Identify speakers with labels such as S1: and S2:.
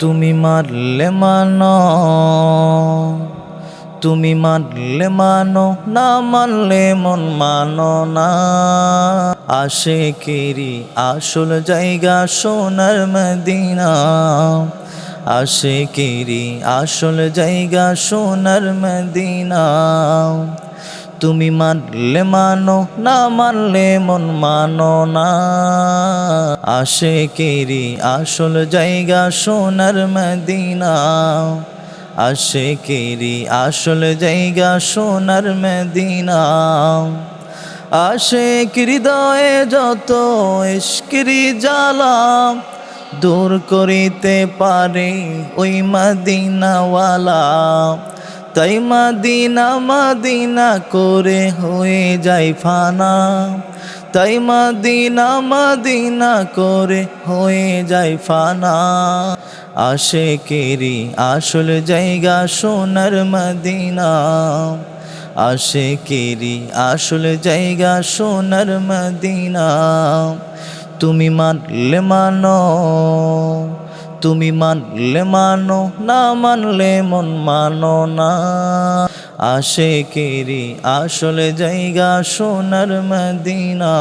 S1: তুমি মারলে মানো, তুমি মানলে মানো, না মানলে মন মানো না। আশে কেরি আসল জায়গা সোনার মদিনা আশে কেরি আসল জায়গা সোনার মদিনা। তুমি মানলে মানো, না মানলে মন মানো না। আসে কেরি আসল জায়গা সোনার মদিনা। আশে কেরি আসল জায়গা সোনার মদিনা। আশে হৃদয়ে যত ইস্করি জ্বালা দূর করিতে পারে ওই মদিনাওয়ালা। তাই মাদিনা মাদিনা করে হয়ে যায় ফানা। তাই মাদিনা মাদিনা করে হয়ে যায় ফানা। আশে কেরি আসল জায়গা সোনার মদিনা। আশে কেরি আসল জায়গা সোনার মদিনা। তুমি মানলে মানো। তুমি মানলে মানো না মানলে মন মানো না। আসে কেরি আসলে জায়গা সোনার মদিনা।